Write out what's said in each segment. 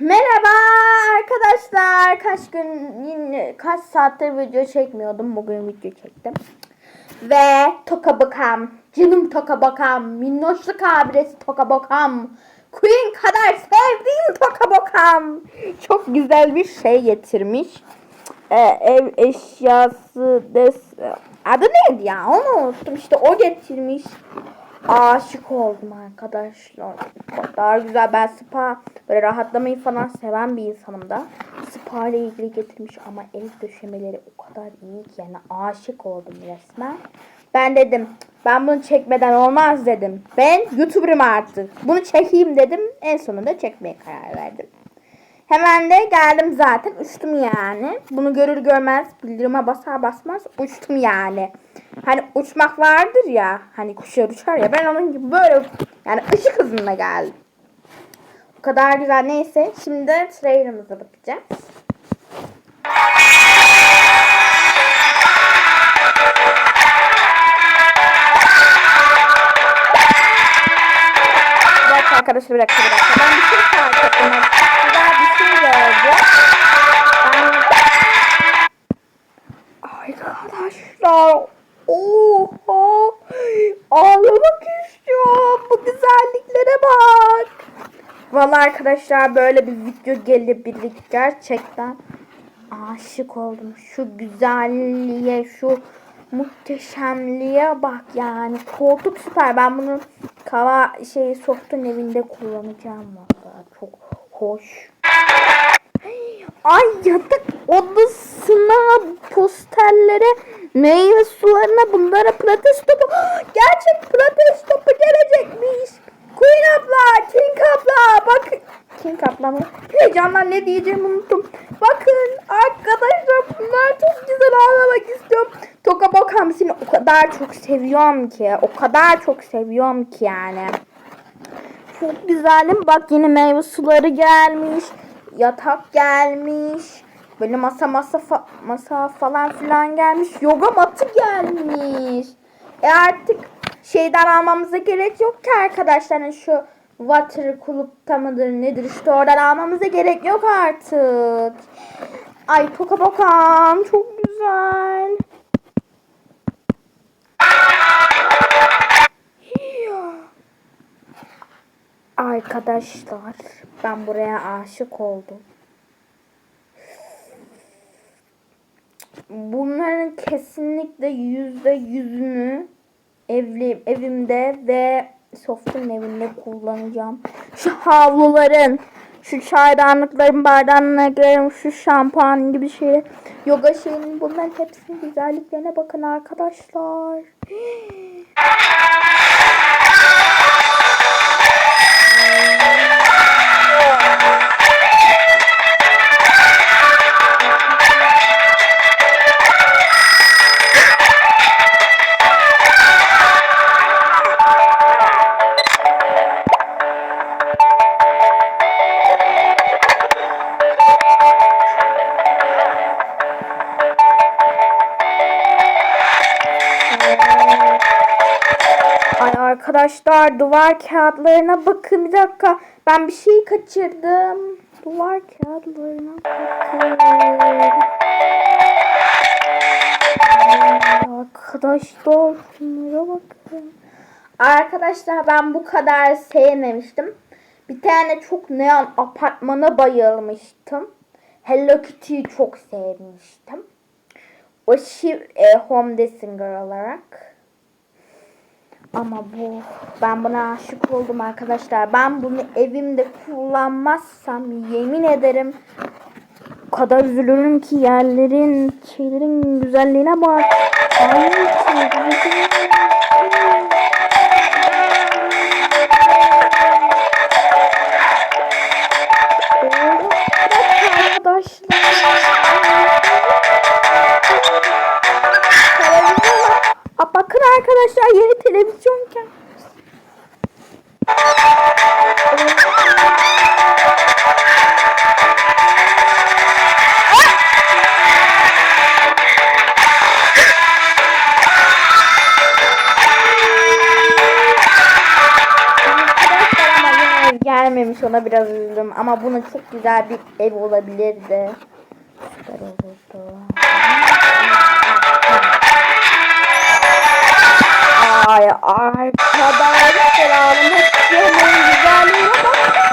Merhaba arkadaşlar. Kaç gün yine kaç saattir video çekmiyordum. Bugün video çektim. Ve Toka Bakam, canım Toka Bakam, minnoşluk abidesi Toka Bakam, Queen kadar sevdiğim Toka Bakam. Çok güzel bir şey getirmiş. Ee, ev eşyası des adı neydi ya? Onu unuttum. İşte o getirmiş. Aşık oldum arkadaşlar. Kadar güzel. Ben spa böyle rahatlamayı falan seven bir insanım da. Spa ile ilgili getirmiş ama ev döşemeleri o kadar iyi ki yani aşık oldum resmen. Ben dedim ben bunu çekmeden olmaz dedim. Ben YouTuber'ım artık. Bunu çekeyim dedim. En sonunda çekmeye karar verdim. Hemen de geldim zaten. Uçtum yani. Bunu görür görmez bildirime basar basmaz uçtum yani. Hani uçmak vardır ya. Hani kuşlar uçar ya. Ben onun gibi böyle yani ışık hızında geldim. O kadar güzel. Neyse. Şimdi de trailerımıza bakacağız. Bir arkadaşlar bir dakika bir dakika. Ben bir şey. Gördüm. Ben... Arkadaşlar. Oha. Ağlamak istiyorum. Bu güzelliklere bak. Vallahi arkadaşlar böyle bir video gelebilir gerçekten. Aşık oldum. Şu güzelliğe, şu muhteşemliğe bak yani. Koltuk süper. Ben bunu kava şey softun evinde kullanacağım valla. Çok hoş. Ay yatak odasına, posterlere, meyve sularına, bunlara pilates topu. Gerçek pilates topu gelecekmiş. Queen abla, King abla, bak. King abla mı? Heyecandan ne diyeceğimi unuttum. Bakın arkadaşlar bunlar çok güzel ağlamak istiyorum. Toka bak hamsini o kadar çok seviyorum ki. O kadar çok seviyorum ki yani. Çok güzelim. Bak yine meyve suları gelmiş. Yatak gelmiş. Böyle masa masa fa- masa falan filan gelmiş. Yoga matı gelmiş. E artık şeyden almamıza gerek yok ki arkadaşlar. Hani şu water kulüpte mıdır nedir işte oradan almamıza gerek yok artık. Ay toka bakam çok güzel. Arkadaşlar ben buraya aşık oldum. Bunların kesinlikle yüzde yüzünü evli, evimde ve Soft'un evinde kullanacağım. Şu havluların, şu çaydanlıkların, bardakların, şu şampuan gibi şeyler, yoga şeyinin bunların hepsinin güzelliklerine bakın arkadaşlar. Arkadaşlar duvar kağıtlarına bakın bir dakika. Ben bir şey kaçırdım. Duvar kağıtlarına bakın. Arkadaşlar şunlara bakın. Arkadaşlar ben bu kadar sevmemiştim. Bir tane çok neon apartmana bayılmıştım. Hello Kitty'yi çok sevmiştim. O şi e, Home Desinger olarak. Ama bu ben buna aşık oldum arkadaşlar. Ben bunu evimde kullanmazsam yemin ederim o kadar üzülürüm ki yerlerin şeylerin güzelliğine bak. Ay, Gelmemiş ona biraz üzüldüm. Ama buna çok güzel bir ev olabilirdi. Süper olurdu. Ay arkadaşlar ağlamak istiyorum. Güzelliğine bak.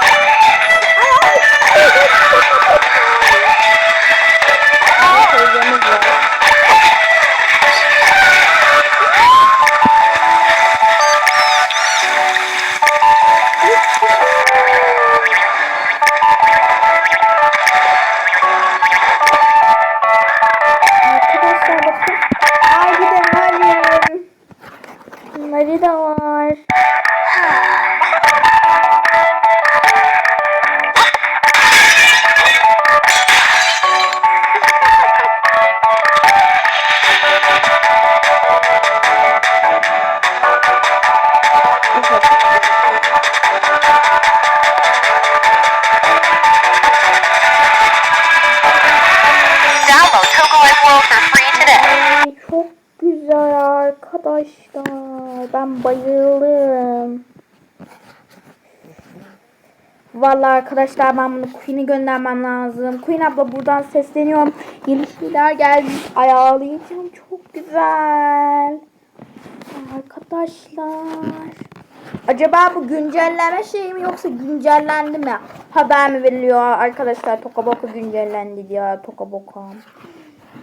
Çok güzel arkadaşlar. Ben bayıldım. Vallahi arkadaşlar ben bunu Queen'e göndermem lazım. Queen abla buradan sesleniyorum. Yeni şeyler geldi. Ay ağlayacağım. Çok güzel. Arkadaşlar. Acaba bu güncelleme şey mi yoksa güncellendi mi? Haber mi veriliyor arkadaşlar? Toka boka güncellendi ya. Toka boka.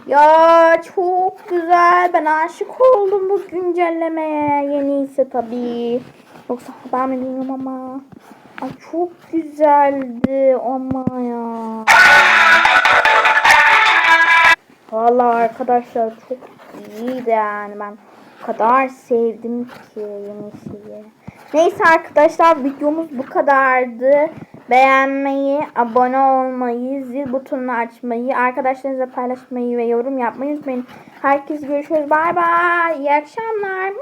Ya çok güzel. Ben aşık oldum bu güncellemeye. Yeniyse tabii. Yoksa haber mi bilmiyorum ama. Ay çok güzeldi ama ya. Vallahi arkadaşlar çok iyiydi yani ben kadar sevdim ki yeni şeyi. Neyse arkadaşlar videomuz bu kadardı. Beğenmeyi, abone olmayı, zil butonunu açmayı, arkadaşlarınızla paylaşmayı ve yorum yapmayı unutmayın. Herkes görüşürüz. Bay bay. İyi akşamlar.